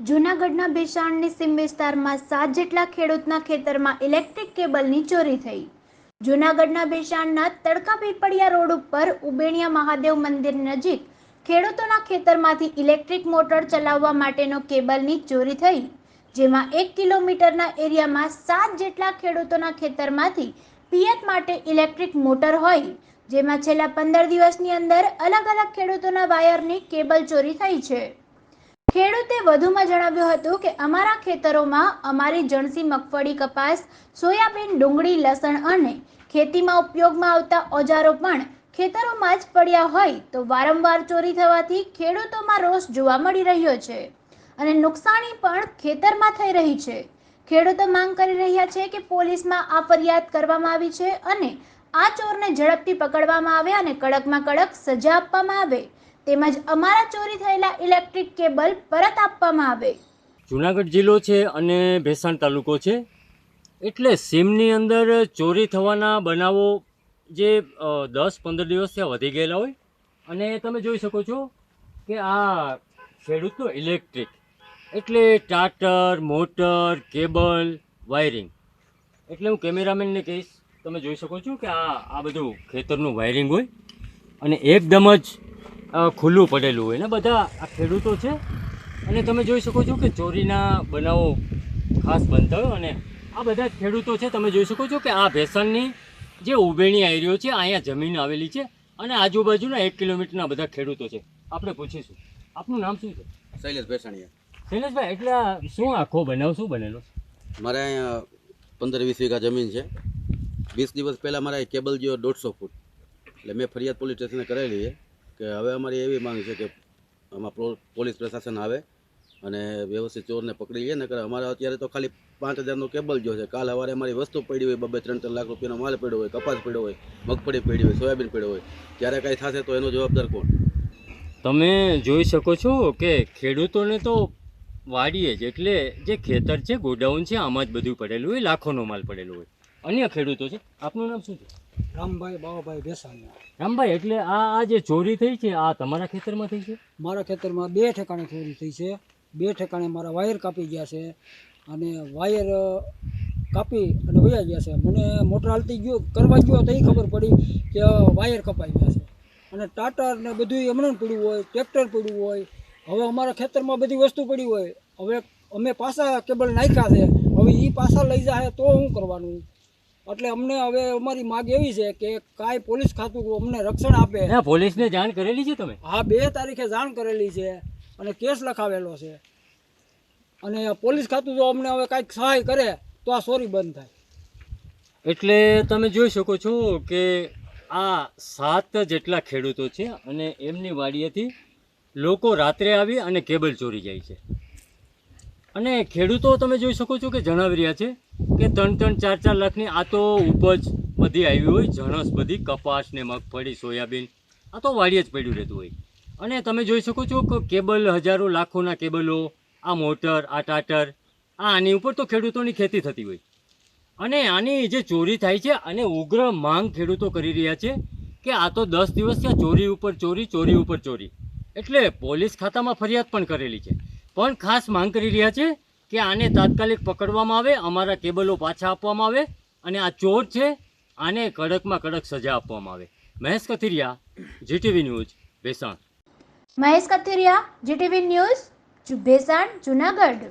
જૂનાગઢના ભેસાણની સીમ વિસ્તારમાં સાત જેટલા ખેડૂતના ખેતરમાં ઇલેક્ટ્રિક કેબલની ચોરી થઈ. જૂનાગઢના ભેસાણના તડકા પીપળિયા રોડ ઉપર ઉબેણિયા મહાદેવ મંદિર નજીક ખેડૂતોના ખેતરમાંથી ઇલેક્ટ્રિક મોટર ચલાવવા માટેનો કેબલની ચોરી થઈ. જેમાં એક કિલોમીટરના એરિયામાં સાત જેટલા ખેડૂતોના ખેતરમાંથી પિયત માટે ઇલેક્ટ્રિક મોટર હોય. જેમાં છેલ્લા પંદર દિવસની અંદર અલગ અલગ ખેડૂતોના વાયરની કેબલ ચોરી થઈ છે. ખેડૂતે વધુમાં જણાવ્યું હતું કે અમારા ખેતરોમાં અમારી જણસી મગફળી કપાસ, સોયાબીન, ડુંગળી, લસણ અને ખેતીમાં ઉપયોગમાં આવતા ઓજારો પણ ખેતરોમાં જ પડ્યા હોય તો વારંવાર ચોરી થવાથી ખેડૂતોમાં રોષ જોવા મળી રહ્યો છે અને નુકસાની પણ ખેતરમાં થઈ રહી છે. ખેડૂતો માંગ કરી રહ્યા છે કે પોલીસમાં આ ફરિયાદ કરવામાં આવી છે અને આ ચોરને ઝડપથી પકડવામાં આવે અને કડકમાં કડક સજા આપવામાં આવે. તેમજ અમારા ચોરી થયેલા ઇલેક્ટ્રિક કેબલ પરત આપવામાં આવે. જુનાગઢ જિલ્લો છે અને ભેસાણ તાલુકો છે. એટલે સીમની અંદર ચોરી થવાના બનાવો જે દસ પંદર દિવસ ત્યાં વધી ગયેલા હોય. અને તમે જોઈ શકો છો કે આ ખેડૂતનો ઇલેક્ટ્રિક. એટલે ટ્રાક્ટર, મોટર, કેબલ, વાયરિંગ. એટલે હું કેમેરામેનને કહીશ, તમે જોઈ શકો છો કે આ આ બધું ખેતરનું વાયરિંગ હોય. અને એકદમ જ ખુલ્લું પડેલું હોય ને બધા આ ખેડૂતો છે. અને તમે જોઈ શકો છો કે ચોરીના બનાવો ખાસ બનતા હોય અને આ બધા ખેડૂતો છે તમે જોઈ શકો છો કે આ ભેસણની જે ઉભેણી આવી રહ્યો છે અહીંયા જમીન આવેલી છે અને આજુબાજુના એક કિલોમીટરના બધા ખેડૂતો છે. આપણે પૂછીશું. આપનું નામ શું છે? શૈલેષ ભેસાણીયા. શૈલેષભાઈ એટલે શું આખો બનાવ શું બનેલો મારે અહીંયા પંદર વીસ વીઘા જમીન છે. વીસ દિવસ પહેલાં મારે કેબલ જેવો દોઢસો ફૂટ. એટલે મેં ફરિયાદ પોલીસ સ્ટેશને કરેલી છે. કે હવે અમારી એવી માંગ છે કે આમાં પોલીસ પ્રશાસન આવે અને વ્યવસ્થિત ચોરને પકડી લે નકર અમારે અત્યારે તો ખાલી પાંચ હજારનો કેબલ જો છે. કાલ સવારે અમારી વસ્તુ પડી હોય બબે ત્રણ ત્રણ લાખ રૂપિયાનો માલ પડ્યો હોય, કપાસ પડ્યો હોય, મગફળી પડી હોય, સોયાબીન પડ્યો હોય ત્યારે કાંઈ થશે તો એનો જવાબદાર કોણ? તમે જોઈ શકો છો કે ખેડૂતોને તો વાડીએ જ, એટલે જે ખેતર છે, ગોડાઉન છે, આમાં જ બધું પડેલું હોય, લાખોનો માલ પડેલો હોય. અન્ય ખેડૂતો છે, આપનું નામ શું છે? રામભાઈ બાવાભાઈ ભેસાણી રામભાઈ એટલે આ આ જે ચોરી થઈ છે આ તમારા ખેતરમાં થઈ છે? મારા ખેતરમાં બે ઠેકાણે ચોરી થઈ છે. બે ઠેકાણે મારા વાયર કાપી ગયા છે અને વાયર કાપી અને વયા ગયા છે. મને મોટર હાલતી ગયો કરવા ગયો તો એ ખબર પડી કે વાયર કપાઈ ગયા છે. અને ટાટર ને બધું હમણાં પડ્યું હોય ટ્રેક્ટર પડ્યું હોય. હવે અમારા ખેતરમાં બધી વસ્તુ પડી હોય. હવે અમે પાછા કેબલ નાખ્યા છે. હવે એ પાછા લઈ જાય તો શું કરવાનું? એટલે અમને હવે અમારી માગ એવી છે કે કાંઈ પોલીસ ખાતું અમને રક્ષણ આપે. ના પોલીસને જાણ કરેલી છે તમે? હા બે તારીખે જાણ કરેલી છે અને કેસ લખાવેલો છે. અને પોલીસ ખાતું જો અમને હવે કાંઈક સહાય કરે તો આ ચોરી બંધ થાય. એટલે તમે જોઈ શકો છો કે આ સાત જેટલા ખેડૂતો છે અને એમની વાડીએથી લોકો રાત્રે આવી અને કેબલ ચોરી જાય છે. અને ખેડૂતો તમે જોઈ શકો છો કે જણાવી રહ્યા છે કે ત્રણ ત્રણ ચાર ચાર લાખની આ તો ઉપજ બધી આવી હોય, જણસ બધી કપાસ ને મગફળી સોયાબીન. આ તો વાડીએ જ પડ્યું રહેતું હોય. અને તમે જોઈ શકો છો કે કેબલ હજારો લાખોના કેબલો, આ મોટર, આ ટાટર, આ આની ઉપર તો ખેડૂતોની ખેતી થતી હોય. અને આની જે ચોરી થાય છે, અને ઉગ્ર માંગ ખેડૂતો કરી રહ્યા છે કે આ તો દસ દિવસ ત્યાં ચોરી ઉપર ચોરી ચોરી ઉપર ચોરી. એટલે પોલીસ ખાતામાં ફરિયાદ પણ કરેલી છે. પણ ખાસ માંગ કરી રહ્યા છે કે આને તાત્કાલિક પકડવામાં આવે, અમારા કેબલો પાછા આપવામાં આવે અને આ ચોર છે, આને કડકમાં કડક સજા આપવામાં આવે. Mahesh Kathiriya, GTV news, Bhesan. Mahesh Kathiriya, GTV news Bhesan, Junagadh.